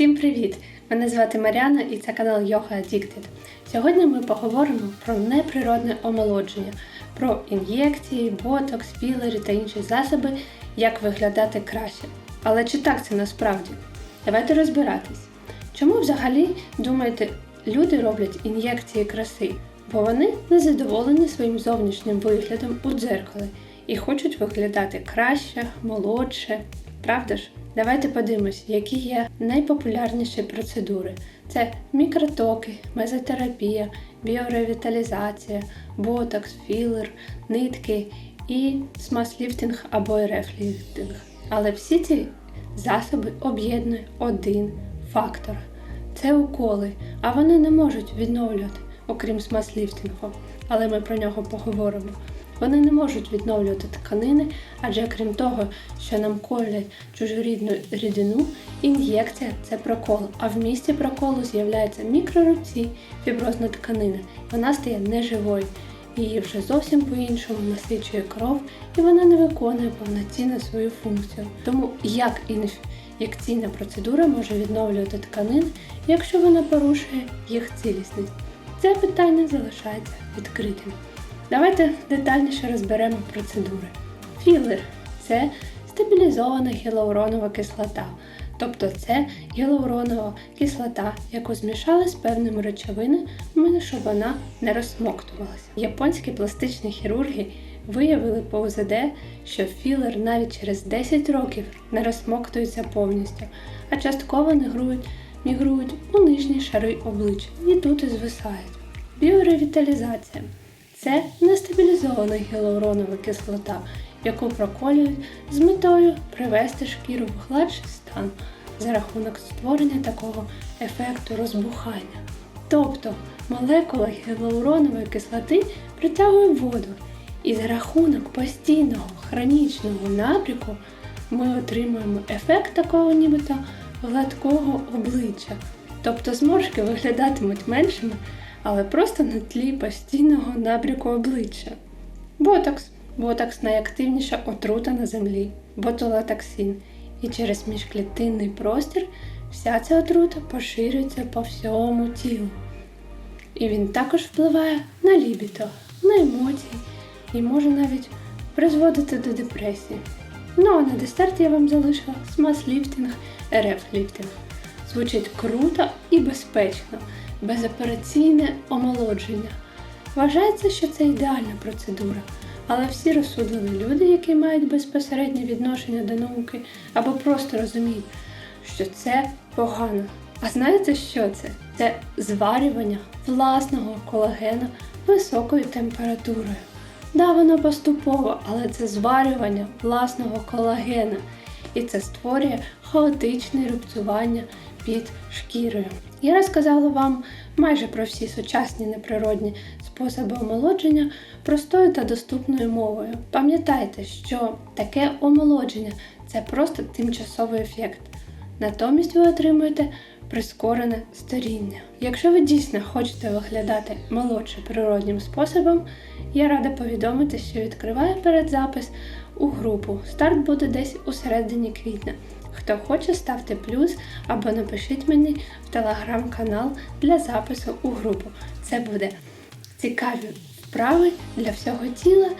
Всім привіт! Мене звати Маріана і це канал Yoga Addicted. Сьогодні ми поговоримо про неприродне омолодження, про ін'єкції, ботокс, філери та інші засоби, як виглядати краще. Але чи так це насправді? Давайте розбиратись. Чому взагалі думаєте, люди роблять ін'єкції краси? Бо вони не задоволені своїм зовнішнім виглядом у дзеркалі і хочуть виглядати краще, молодше. Правда ж? Давайте подивимось, які є найпопулярніші процедури. Це мікротоки, мезотерапія, біоревіталізація, ботокс, філер, нитки і смаз-ліфтинг або РФ-ліфтинг. Але всі ці засоби об'єднує один фактор це уколи, а вони не можуть відновлювати, окрім смаз-ліфтингу. Але ми про нього поговоримо. Вони не можуть відновлювати тканини, адже крім того, що нам колять чужорідну рідину, ін'єкція це прокол. А в місці проколу з'являються мікрорубці, фіброзна тканина. Вона стає неживою. Її вже зовсім по-іншому насичує кров, і вона не виконує повноцінно свою функцію. Тому як ін'єкційна процедура може відновлювати тканини, якщо вона порушує їх цілісність? Це питання залишається відкритим. Давайте детальніше розберемо процедури. Філер це стабілізована гіалуронова кислота, тобто це гіалуронова кислота, яку змішали з певними речовинами, щоб вона не розсмоктувалася. Японські пластичні хірурги виявили по УЗД, що філер навіть через 10 років не розсмоктується повністю, а частково мігрують, мігрують у нижні шари обличчя і тут і звисають. Біоревіталізація це нестабілізована гіалуронова кислота, яку проколюють з метою привести шкіру в гладший стан за рахунок створення такого ефекту розбухання. Тобто молекула гіалуронової кислоти притягує воду, і за рахунок постійного хронічного напряку ми отримуємо ефект такого нібито гладкого обличчя. Тобто зморшки виглядатимуть меншими але просто на тлі постійного набряку обличчя. Ботокс. Ботокс найактивніша отрута на землі, ботулотоксин. І через міжклітинний простір вся ця отрута поширюється по всьому тілу. І він також впливає на лібіто, на емоції і може навіть призводити до депресії. Ну а на десерт я вам залишила смаз-ліфтинг, РФ-ліфтинг. Звучить круто і безпечно безопераційне омолодження. Вважається, що це ідеальна процедура, але всі розсудливі люди, які мають безпосереднє відношення до науки або просто розуміють, що це погано. А знаєте, що це? Це зварювання власного колагена високою температурою. Да, воно поступово, але це зварювання власного колагена. І це створює хаотичне рубцювання під шкірою. Я розказала вам майже про всі сучасні неприродні способи омолодження простою та доступною мовою. Пам'ятайте, що таке омолодження це просто тимчасовий ефект. Натомість ви отримуєте прискорене старіння. Якщо ви дійсно хочете виглядати молодше природнім способом, я рада повідомити, що відкриваю передзапис у групу. Старт буде десь у середині квітня. Хто хоче, ставте плюс або напишіть мені в телеграм-канал для запису у групу. Це буде цікаві вправи для всього тіла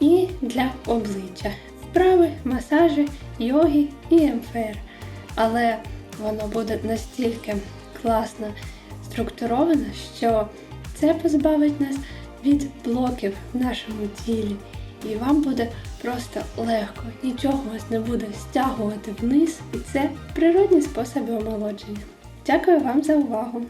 і для обличчя. Вправи, масажі, йоги і МФР. Але воно буде настільки класно структуровано, що це позбавить нас від блоків в нашому тілі. І вам буде просто легко, нічого вас не буде стягувати вниз, і це природні способи омолодження. Дякую вам за увагу!